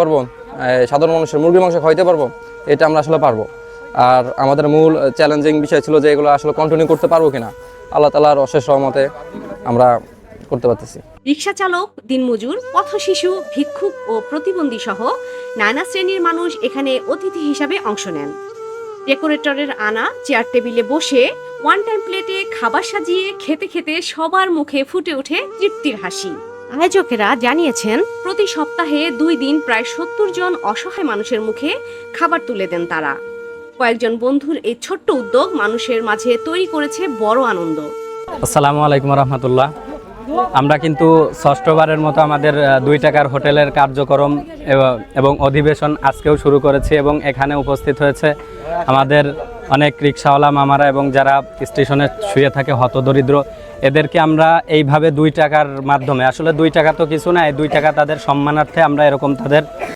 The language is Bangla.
পারব সাধারণ মানুষের মুরগির মাংস খাওয়াইতে পারব, এটা আমরা আসলে পারব। আর আমাদের মূল চ্যালেঞ্জিং বিষয় ছিল যে এগুলো আসলে কন্টিনিউ করতে পারব কিনা, আল্লাহ তালার অশেষ সহমতে আমরা করতে পারতেছি। রিক্সা চালক দিনমজুর, পথ শিশু, ভিক্ষুক ও প্রতিবন্ধী সহ নানা শ্রেণির মানুষ এখানে অতিথি হিসাবে অংশ নেন। ডেকোরেটরের আনা, চেয়ার টেবিলে বসে ওয়ান টাইম প্লেটে খাবার সাজিয়ে খেতে খেতে সবার মুখে ফুটে ওঠে তৃপ্তির হাসি। আয়োজকেরা জানিয়েছেন, প্রতি সপ্তাহে দুই দিন প্রায় সত্তর জন অসহায় মানুষের মুখে খাবার তুলে দেন তারা। কয়েকজন বন্ধুর এই ছোট্ট উদ্যোগ মানুষের মাঝে তৈরি করেছে বড় আনন্দ। আসসালামু আলাইকুম রহমতুল্লাহ। আমরা কিন্তু ষষ্ঠবারের মতো আমাদের দুই টাকার হোটেলের কার্যক্রম এবং অধিবেশন আজকেও শুরু করেছি এবং এখানে উপস্থিত হয়েছে আমাদের অনেক রিক্সাওয়ালা মামারা এবং যারা স্টেশনে শুয়ে থাকে হতদরিদ্র, এদেরকে আমরা এইভাবে দুই টাকার মাধ্যমে, আসলে দুই টাকা তো কিছু না, এই দুই টাকা তাদের সম্মানার্থে আমরা এরকম তাদের